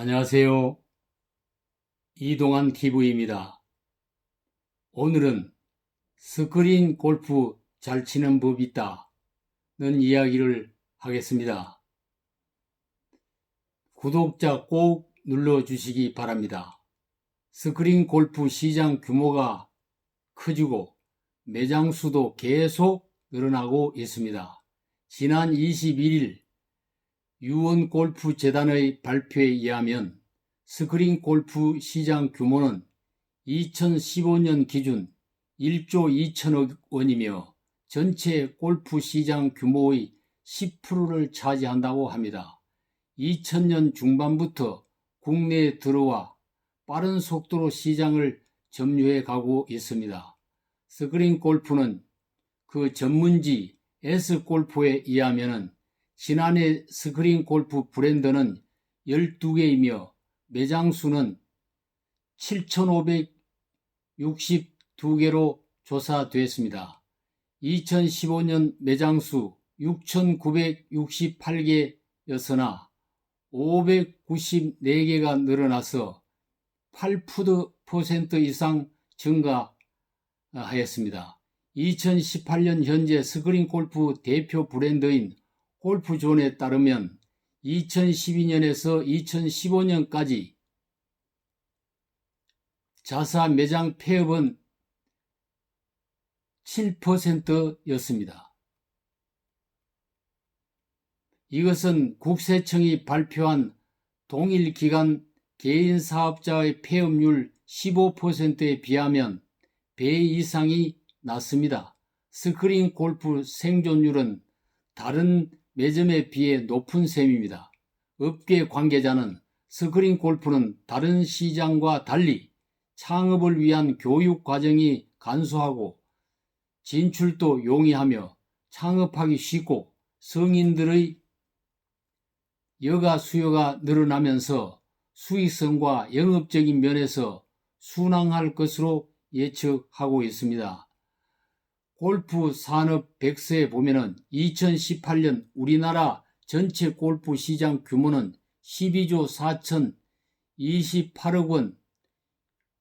안녕하세요. 이동환 TV입니다. 오늘은 스크린 골프 잘 치는 법이 있다 는 이야기를 하겠습니다. 구독자 꼭 눌러주시기 바랍니다. 스크린 골프 시장 규모가 커지고 매장 수도 계속 늘어나고 있습니다. 지난 21일 유원 골프 재단의 발표에 의하면 스크린 골프 시장 규모는 2015년 기준 1조 2천억 원이며 전체 골프 시장 규모의 10%를 차지한다고 합니다. 2000년 중반부터 국내에 들어와 빠른 속도로 시장을 점유해 가고 있습니다. 스크린 골프는 그 전문지 S골프에 의하면 지난해 스크린 골프 브랜드는 12개이며 매장 수는 7,562개로 조사됐습니다. 2015년 매장 수 6,968개였으나 594개가 늘어나서 8% 이상 증가하였습니다. 2018년 현재 스크린 골프 대표 브랜드인 골프존에 따르면 2012년에서 2015년까지 자사 매장 폐업은 7%였습니다. 이것은 국세청이 발표한 동일 기간 개인 사업자의 폐업률 15%에 비하면 배 이상이 낮습니다. 스크린 골프 생존율은 다른 매점에 비해 높은 셈입니다. 업계 관계자는 스크린 골프는 다른 시장과 달리 창업을 위한 교육 과정이 간소하고 진출도 용이하며 창업하기 쉽고 성인들의 여가 수요가 늘어나면서 수익성과 영업적인 면에서 순항할 것으로 예측하고 있습니다. 골프 산업 백서에 보면은 2018년 우리나라 전체 골프 시장 규모는 12조 4천 28억 원,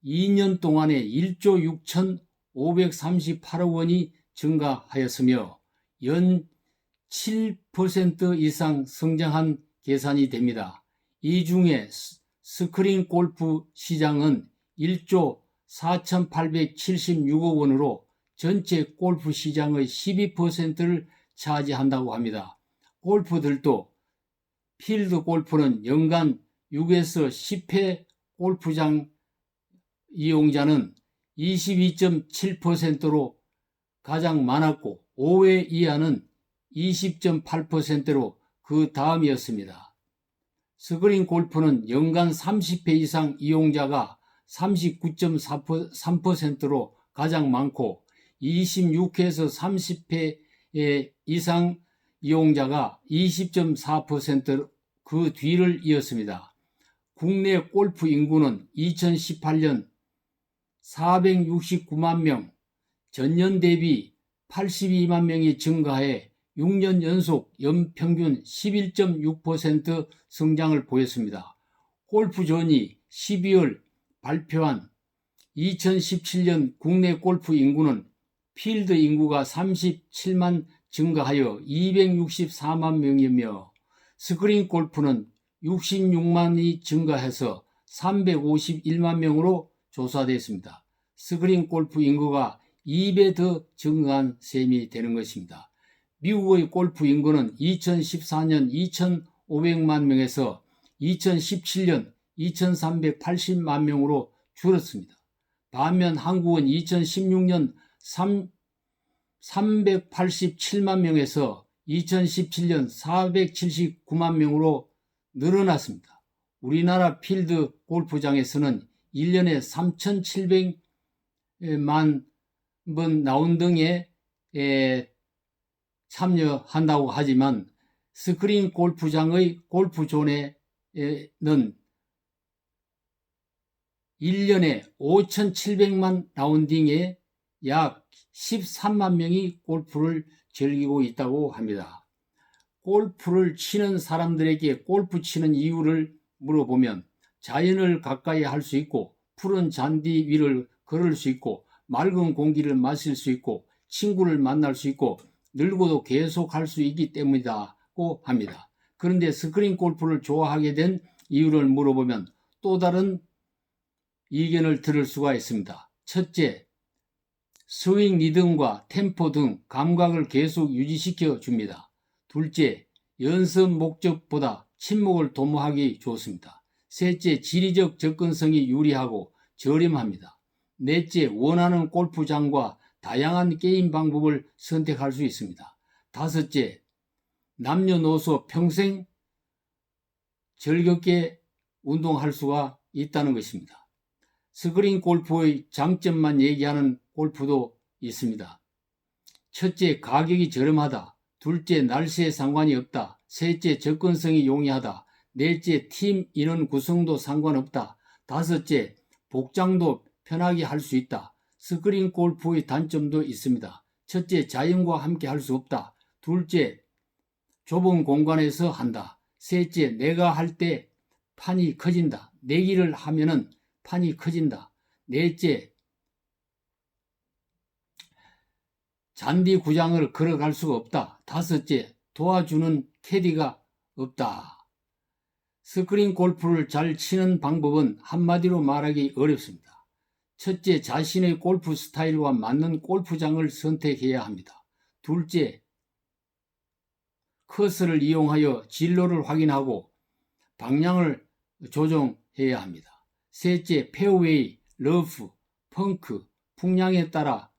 2년 동안에 1조 6천 538억 원이 증가하였으며 연 7% 이상 성장한 계산이 됩니다. 이 중에 스크린 골프 시장은 1조 4,876억 원으로 전체 골프 시장의 12%를 차지한다고 합니다. 골프들도 필드 골프는 연간 6에서 10회 골프장 이용자는 22.7%로 가장 많았고 5회 이하는 20.8%로 그 다음이었습니다. 스크린 골프는 연간 30회 이상 이용자가 39.3%로 가장 많고 26회에서 30회 이상 이용자가 20.4%그 뒤를 이었습니다. 국내 골프 인구는 2018년 469만 명, 전년 대비 82만 명이 증가해 6년 연속 연평균 11.6% 성장을 보였습니다. 골프존이 12월 발표한 2017년 국내 골프 인구는 필드 인구가 37만 증가하여 264만 명이며 스크린 골프는 66만이 증가해서 351만 명으로 조사됐습니다. 스크린 골프 인구가 2배 더 증가한 셈이 되는 것입니다. 미국의 골프 인구는 2014년 2,500만 명에서 2017년 2,380만 명으로 줄었습니다. 반면 한국은 2016년 3, 387만 명에서 2017년 479만 명으로 늘어났습니다. 우리나라 필드 골프장에서는 1년에 3,700만 번 라운딩에 참여한다고 하지만 스크린 골프장의 골프존에는 1년에 5,700만 라운딩에 약 13만 명이 골프를 즐기고 있다고 합니다. 골프를 치는 사람들에게 골프 치는 이유를 물어보면 자연을 가까이 할 수 있고 푸른 잔디 위를 걸을 수 있고 맑은 공기를 마실 수 있고 친구를 만날 수 있고 늙어도 계속 할 수 있기 때문이다고 합니다. 그런데 스크린 골프를 좋아하게 된 이유를 물어보면 또 다른 의견을 들을 수가 있습니다. 첫째, 스윙 리듬과 템포 등 감각을 계속 유지시켜 줍니다. 둘째, 연습 목적보다 침묵을 도모하기 좋습니다. 셋째, 지리적 접근성이 유리하고 저렴합니다. 넷째, 원하는 골프장과 다양한 게임 방법을 선택할 수 있습니다. 다섯째, 남녀노소 평생 즐겁게 운동할 수가 있다는 것입니다. 스크린 골프의 장점만 얘기하는 골프도 있습니다. 첫째, 가격이 저렴하다. 둘째, 날씨에 상관이 없다. 셋째, 접근성이 용이하다. 넷째, 팀 인원 구성도 상관없다. 다섯째, 복장도 편하게 할 수 있다. 스크린 골프의 단점도 있습니다. 첫째, 자연과 함께 할 수 없다. 둘째, 좁은 공간에서 한다. 셋째, 내가 할 때 판이 커진다. 내기를 하면은 판이 커진다. 넷째, 잔디 구장을 걸어갈 수가 없다. 다섯째, 도와주는 캐디가 없다. 스크린 골프를 잘 치는 방법은 한마디로 말하기 어렵습니다. 첫째, 자신의 골프 스타일과 맞는 골프장을 선택해야 합니다. 둘째, 커스를 이용하여 진로를 확인하고 방향을 조정해야 합니다. 셋째, 페어웨이, 러프, 펑크, 풍량에 따라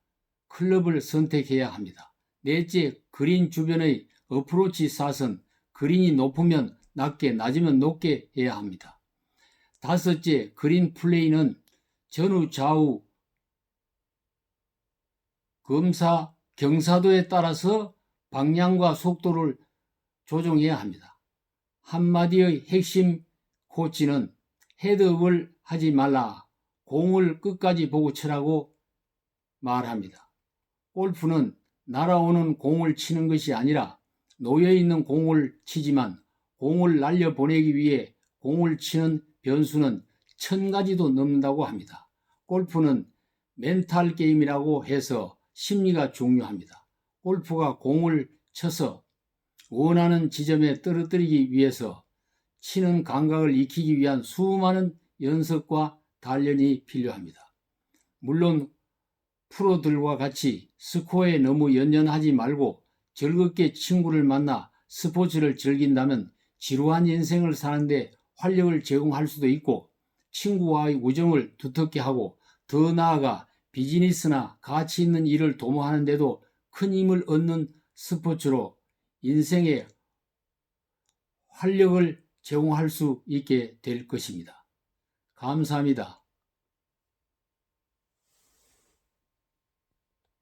클럽을 선택해야 합니다. 넷째, 그린 주변의 어프로치 사선, 그린이 높으면 낮게, 낮으면 높게 해야 합니다. 다섯째, 그린 플레이는 전후 좌우 검사 경사도에 따라서 방향과 속도를 조정해야 합니다. 한마디의 핵심 코치는 헤드업을 하지 말라. 공을 끝까지 보고 치라고 말합니다. 골프는 날아오는 공을 치는 것이 아니라 놓여 있는 공을 치지만 공을 날려 보내기 위해 공을 치는 변수는 천 가지도 넘는다고 합니다. 골프는 멘탈 게임이라고 해서 심리가 중요합니다. 골프가 공을 쳐서 원하는 지점에 떨어뜨리기 위해서 치는 감각을 익히기 위한 수많은 연습과 단련이 필요합니다. 물론 프로들과 같이 스코어에 너무 연연하지 말고 즐겁게 친구를 만나 스포츠를 즐긴다면 지루한 인생을 사는데 활력을 제공할 수도 있고 친구와의 우정을 두텁게 하고 더 나아가 비즈니스나 가치 있는 일을 도모하는데도 큰 힘을 얻는 스포츠로 인생에 활력을 제공할 수 있게 될 것입니다. 감사합니다.